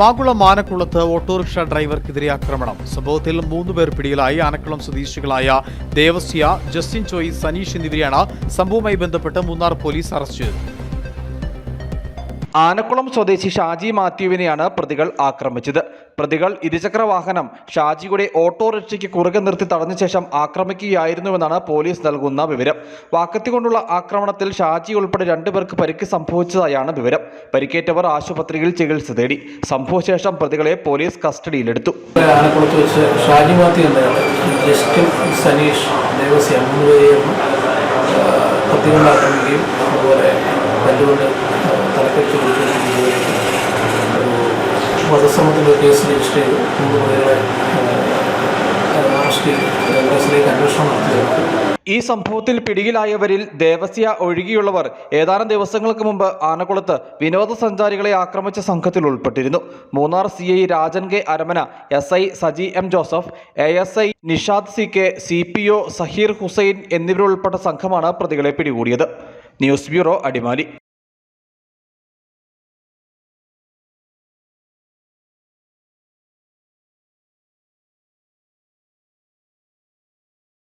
മാകുളം ആനക്കുളത്ത് autorickshaw ഡ്രൈവർക്കെതിരെ ആക്രമണം. സംഭവത്തിൽ മൂന്നുപേർ പിടിയിലായി. ആനക്കുളം സ്വദേശികളായ ദേവസ്യ ജസ്റ്റിൻ ചോയ് സനീഷ് എന്നിവരെയാണ് സംഭവവുമായി ബന്ധപ്പെട്ട് മൂന്നാർ പോലീസ് അറസ്റ്റ്. ചെയ്തത് ആനക്കുളം സ്വദേശി ഷാജി മാത്യുവിനെയാണ് പ്രതികൾ ആക്രമിച്ചത്. പ്രതികൾ ഇരുചക്ര വാഹനം ഷാജിയുടെ ഓട്ടോറിക്ഷയ്ക്ക് കുറുകെ നിർത്തി തടഞ്ഞ ശേഷം ആക്രമിക്കുകയായിരുന്നുവെന്നാണ് പോലീസ് നൽകുന്ന വിവരം. വാക്കത്തി കൊണ്ടുള്ള ആക്രമണത്തിൽ ഷാജി ഉൾപ്പെടെ രണ്ടുപേർക്ക് പരിക്ക് സംഭവിച്ചതായാണ് വിവരം. പരിക്കേറ്റവർ ആശുപത്രിയിൽ ചികിത്സ തേടി. സംഭവശേഷം പ്രതികളെ പോലീസ് കസ്റ്റഡിയിലെടുത്തു. ഷാജി മാത്യു സനീഷ് ദേവസ്യ വധശ്രമത്തിന്റെ കേസ് രജിസ്റ്റർ ചെയ്തു. മൂന്ന് പ്രതികളെ അറസ്റ്റ് ചെയ്ത് കേസിലേക്ക് അന്വേഷണം നടത്തിയത് ഈ സംഭവത്തിൽ പിടിയിലായവരിൽ ദേവസ്യ ഒഴികെയുള്ളവർ ഏതാനും ദിവസങ്ങൾക്ക് മുമ്പ് ആനക്കുളത്ത് വിനോദസഞ്ചാരികളെ ആക്രമിച്ച സംഘത്തിൽ ഉൾപ്പെട്ടിരുന്നു. Munnar C I Rajan K Aramana S I Saji M Joseph A S I Nishad C K C P O Saheer Hussain എന്നിവരുൾപ്പെട്ട സംഘമാണ് പ്രതികളെ പിടികൂടിയത്. News bureau Adimali.